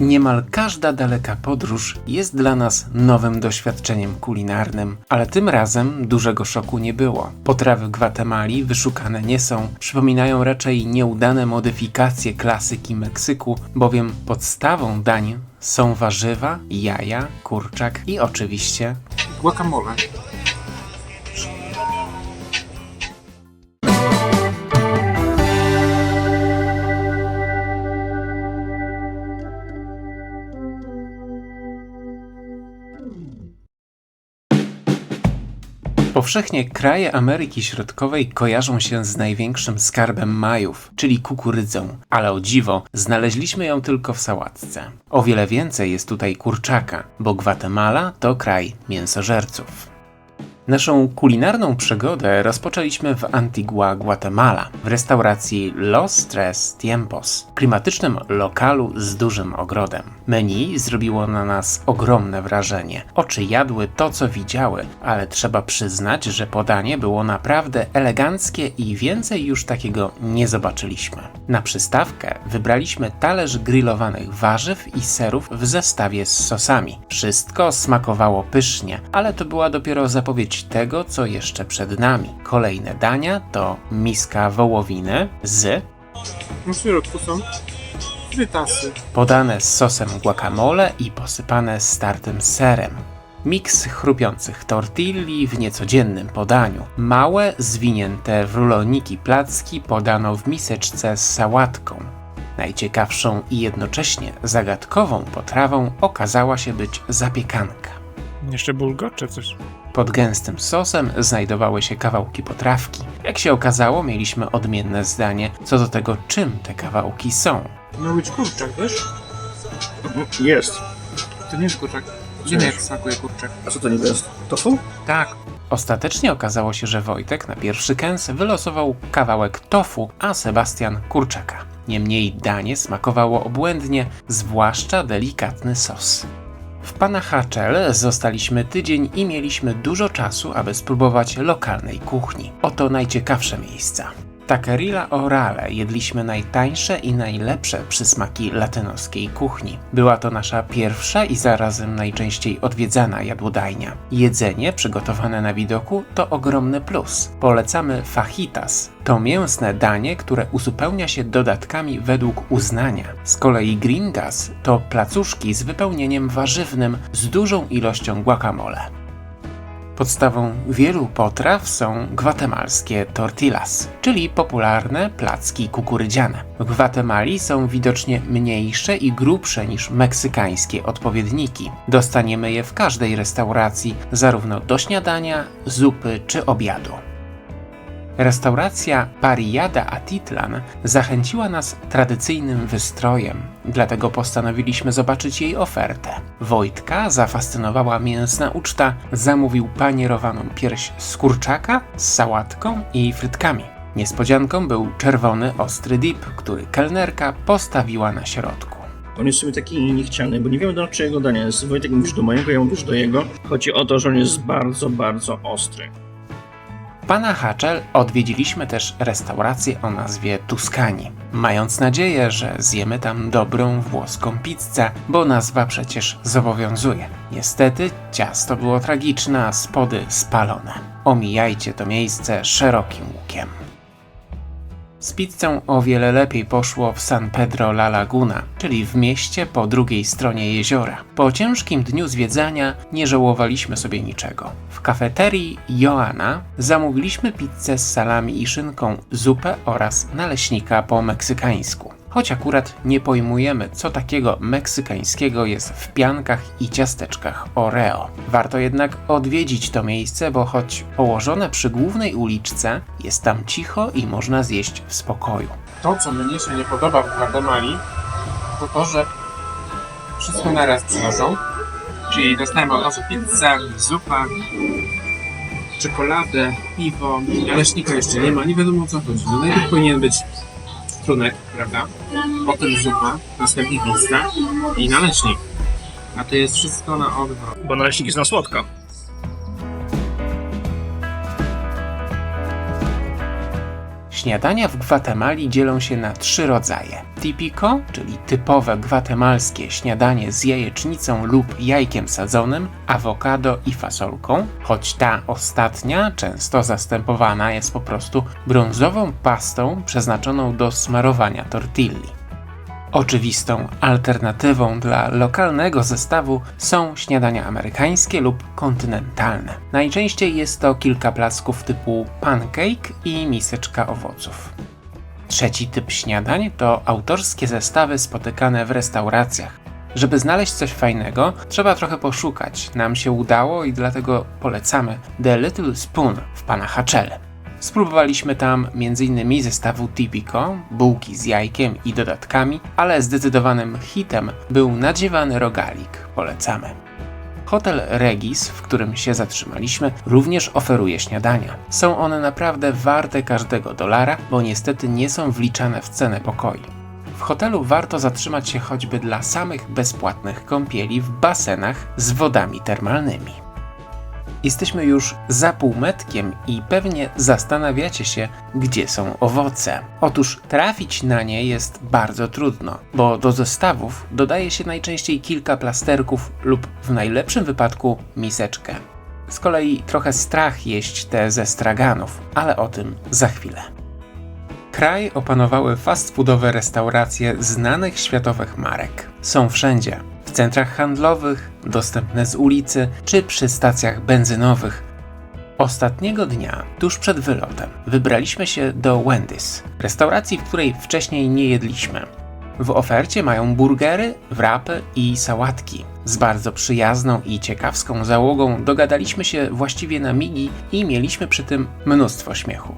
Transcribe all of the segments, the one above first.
Niemal każda daleka podróż jest dla nas nowym doświadczeniem kulinarnym, ale tym razem dużego szoku nie było. Potrawy Gwatemali wyszukane nie są, przypominają raczej nieudane modyfikacje klasyki Meksyku, bowiem podstawą dań są warzywa, jaja, kurczak i oczywiście Guacamole. Powszechnie kraje Ameryki Środkowej kojarzą się z największym skarbem Majów, czyli kukurydzą, ale o dziwo znaleźliśmy ją tylko w sałatce. O wiele więcej jest tutaj kurczaka, bo Gwatemala to kraj mięsożerców. Naszą kulinarną przygodę rozpoczęliśmy w Antigua, Guatemala, w restauracji Los Tres Tiempos, klimatycznym lokalu z dużym ogrodem. Menu zrobiło na nas ogromne wrażenie. Oczy jadły to, co widziały, ale trzeba przyznać, że podanie było naprawdę eleganckie i więcej już takiego nie zobaczyliśmy. Na przystawkę wybraliśmy talerz grillowanych warzyw i serów w zestawie z sosami. Wszystko smakowało pysznie, ale to była dopiero zapowiedź tego, co jeszcze przed nami. Kolejne dania to miska wołowiny z w środku są frytasy. podane z sosem guacamole i posypane startym serem. Miks chrupiących tortilli w niecodziennym podaniu. Małe, zwinięte w ruloniki placki podano w miseczce z sałatką. Najciekawszą i jednocześnie zagadkową potrawą okazała się być zapiekanka. Jeszcze bulgocze coś. Pod gęstym sosem znajdowały się kawałki potrawki. Jak się okazało, mieliśmy odmienne zdanie co do tego, czym te kawałki są. Miał być kurczak, wiesz? Jest. To nie jest kurczak. Wiemy jak smakuje kurczak. A co to niby jest? Tofu? Tak. Ostatecznie okazało się, że Wojtek na pierwszy kęs wylosował kawałek tofu, a Sebastian kurczaka. Niemniej danie smakowało obłędnie, zwłaszcza delikatny sos. W Pana Haczel zostaliśmy tydzień i mieliśmy dużo czasu, aby spróbować lokalnej kuchni. Oto najciekawsze miejsca. Taquerilla Orale jedliśmy najtańsze i najlepsze przysmaki latynoskiej kuchni. Była to nasza pierwsza i zarazem najczęściej odwiedzana jadłodajnia. Jedzenie przygotowane na widoku to ogromny plus. Polecamy fajitas. To mięsne danie, które uzupełnia się dodatkami według uznania. Z kolei gringas to placuszki z wypełnieniem warzywnym z dużą ilością guacamole. Podstawą wielu potraw są gwatemalskie tortillas, czyli popularne placki kukurydziane. W Gwatemali są widocznie mniejsze i grubsze niż meksykańskie odpowiedniki. Dostaniemy je w każdej restauracji, zarówno do śniadania, zupy czy obiadu. Restauracja Pariada Atitlan zachęciła nas tradycyjnym wystrojem, dlatego postanowiliśmy zobaczyć jej ofertę. Wojtka zafascynowała mięsna uczta, zamówił panierowaną pierś z kurczaka z sałatką i frytkami. Niespodzianką był czerwony ostry dip, który kelnerka postawiła na środku. On jest sobie taki niechciany, bo nie wiemy do czyjego dania jest. Wojtek mówisz do mojego, ja mówisz do jego. Chodzi o to, że on jest bardzo, bardzo ostry. Pana Haczel odwiedziliśmy też restaurację o nazwie Tuskani, mając nadzieję, że zjemy tam dobrą włoską pizzę, bo nazwa przecież zobowiązuje. Niestety ciasto było tragiczne, a spody spalone. Omijajcie to miejsce szerokim łukiem. Z pizzą o wiele lepiej poszło w San Pedro La Laguna, czyli w mieście po drugiej stronie jeziora. Po ciężkim dniu zwiedzania nie żałowaliśmy sobie niczego. W kafeterii Joana zamówiliśmy pizzę z salami i szynką, zupę oraz naleśnika po meksykańsku. Choć akurat nie pojmujemy, co takiego meksykańskiego jest w piankach i ciasteczkach Oreo. Warto jednak odwiedzić to miejsce, bo choć położone przy głównej uliczce, jest tam cicho i można zjeść w spokoju. To, co mnie się nie podoba w Gwatemali, to to, że wszystko naraz przynoszą. Czyli dostajemy od razu pizzę, zupę, czekoladę, piwo, naleśnika jeszcze nie ma, nie wiadomo o co chodzi. No najpierw powinien być trunek, prawda? Potem zupa, następnie pizza i naleśnik. A to jest wszystko na odwrót. Bo naleśnik jest na słodko. Śniadania w Gwatemali dzielą się na trzy rodzaje. Tipico, czyli typowe gwatemalskie śniadanie z jajecznicą lub jajkiem sadzonym, awokado i fasolką, choć ta ostatnia często zastępowana jest po prostu brązową pastą przeznaczoną do smarowania tortilli. Oczywistą alternatywą dla lokalnego zestawu są śniadania amerykańskie lub kontynentalne. Najczęściej jest to kilka placków typu pancake i miseczka owoców. Trzeci typ śniadań to autorskie zestawy spotykane w restauracjach. Żeby znaleźć coś fajnego, trzeba trochę poszukać. Nam się udało i dlatego polecamy The Little Spoon w pana Haczele. Spróbowaliśmy tam m.in. zestawu Tipico, bułki z jajkiem i dodatkami, ale zdecydowanym hitem był nadziewany rogalik. Polecamy. Hotel Regis, w którym się zatrzymaliśmy, również oferuje śniadania. Są one naprawdę warte każdego dolara, bo niestety nie są wliczane w cenę pokoi. W hotelu warto zatrzymać się choćby dla samych bezpłatnych kąpieli w basenach z wodami termalnymi. Jesteśmy już za półmetkiem i pewnie zastanawiacie się, gdzie są owoce. Otóż trafić na nie jest bardzo trudno, bo do zestawów dodaje się najczęściej kilka plasterków lub w najlepszym wypadku miseczkę. Z kolei trochę strach jeść te ze straganów, ale o tym za chwilę. Kraj opanowały fast foodowe restauracje znanych światowych marek. Są wszędzie. Centrach handlowych, dostępne z ulicy czy przy stacjach benzynowych. Ostatniego dnia, tuż przed wylotem, wybraliśmy się do Wendy's, restauracji, w której wcześniej nie jedliśmy. W ofercie mają burgery, wrapy i sałatki. Z bardzo przyjazną i ciekawską załogą dogadaliśmy się właściwie na migi i mieliśmy przy tym mnóstwo śmiechu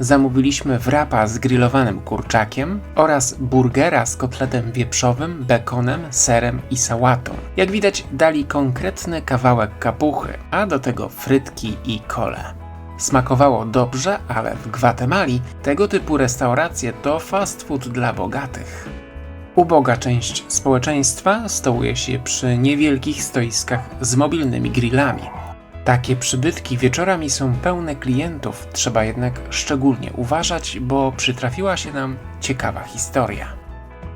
zamówiliśmy wrapa z grillowanym kurczakiem oraz burgera z kotletem wieprzowym, bekonem, serem i sałatą. Jak widać, dali konkretny kawałek kapuchy, a do tego frytki i kole. Smakowało dobrze, ale w Gwatemali tego typu restauracje to fast food dla bogatych. Uboga część społeczeństwa stołuje się przy niewielkich stoiskach z mobilnymi grillami. Takie przybytki wieczorami są pełne klientów, trzeba jednak szczególnie uważać, bo przytrafiła się nam ciekawa historia.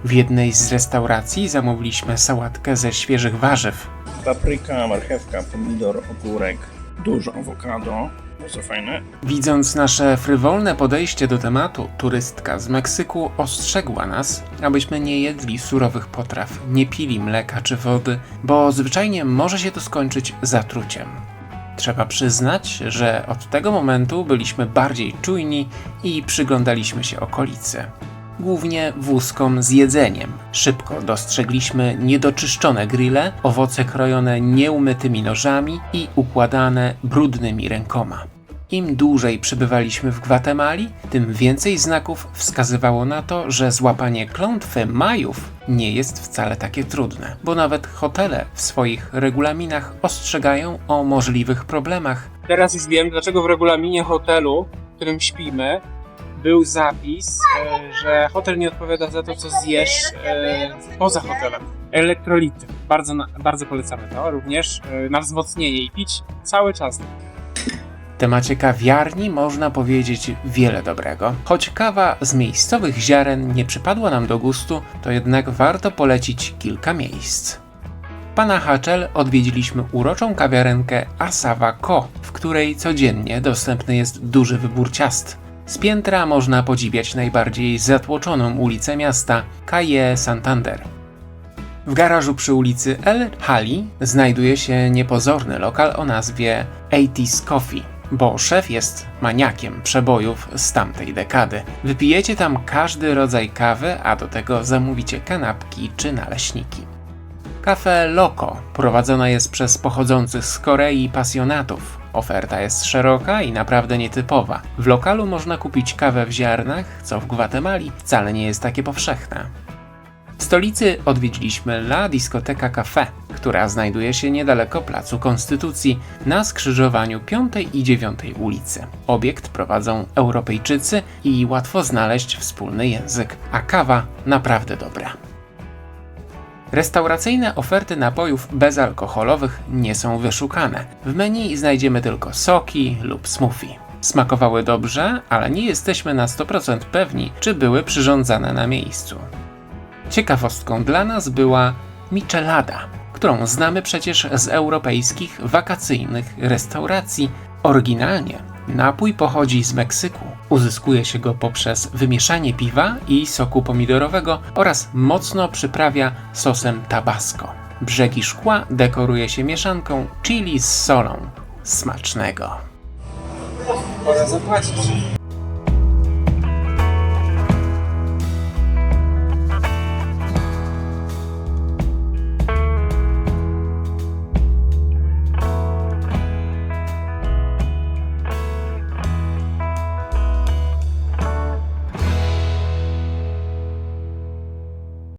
W jednej z restauracji zamówiliśmy sałatkę ze świeżych warzyw. Papryka, marchewka, pomidor, ogórek, dużo awokado. Bardzo fajne. Widząc nasze frywolne podejście do tematu, turystka z Meksyku ostrzegła nas, abyśmy nie jedli surowych potraw, nie pili mleka czy wody, bo zwyczajnie może się to skończyć zatruciem. Trzeba przyznać, że od tego momentu byliśmy bardziej czujni i przyglądaliśmy się okolicy. Głównie wózkom z jedzeniem. Szybko dostrzegliśmy niedoczyszczone grille, owoce krojone nieumytymi nożami i układane brudnymi rękoma. Im dłużej przebywaliśmy w Gwatemali, tym więcej znaków wskazywało na to, że złapanie klątwy Majów nie jest wcale takie trudne, bo nawet hotele w swoich regulaminach ostrzegają o możliwych problemach. Teraz już wiem, dlaczego w regulaminie hotelu, w którym śpimy, był zapis, e, że hotel nie odpowiada za to, co zjesz e, poza hotelem. Elektrolity. Bardzo, bardzo polecamy to również e, na wzmocnienie i pić cały czas. Temacie kawiarni można powiedzieć wiele dobrego. Choć kawa z miejscowych ziaren nie przypadła nam do gustu, to jednak warto polecić kilka miejsc. Pana Haczel odwiedziliśmy uroczą kawiarenkę Asawa Co, w której codziennie dostępny jest duży wybór ciast. Z piętra można podziwiać najbardziej zatłoczoną ulicę miasta, Calle Santander. W garażu przy ulicy El Hali znajduje się niepozorny lokal o nazwie 80s Coffee, bo szef jest maniakiem przebojów z tamtej dekady. Wypijecie tam każdy rodzaj kawy, a do tego zamówicie kanapki czy naleśniki. Kafe Loco prowadzone jest przez pochodzących z Korei pasjonatów. Oferta jest szeroka i naprawdę nietypowa. W lokalu można kupić kawę w ziarnach, co w Gwatemali wcale nie jest takie powszechne. W stolicy odwiedziliśmy La Discoteca Cafe, która znajduje się niedaleko Placu Konstytucji na skrzyżowaniu 5 i 9 ulicy. Obiekt prowadzą Europejczycy i łatwo znaleźć wspólny język, a kawa naprawdę dobra. Restauracyjne oferty napojów bezalkoholowych nie są wyszukane. W menu znajdziemy tylko soki lub smoothie. Smakowały dobrze, ale nie jesteśmy na 100% pewni, czy były przyrządzane na miejscu. Ciekawostką dla nas była michelada, którą znamy przecież z europejskich wakacyjnych restauracji. Oryginalnie napój pochodzi z Meksyku. Uzyskuje się go poprzez wymieszanie piwa i soku pomidorowego oraz mocno przyprawia sosem tabasco. Brzegi szkła dekoruje się mieszanką chili z solą. Smacznego! Pora zapłacić.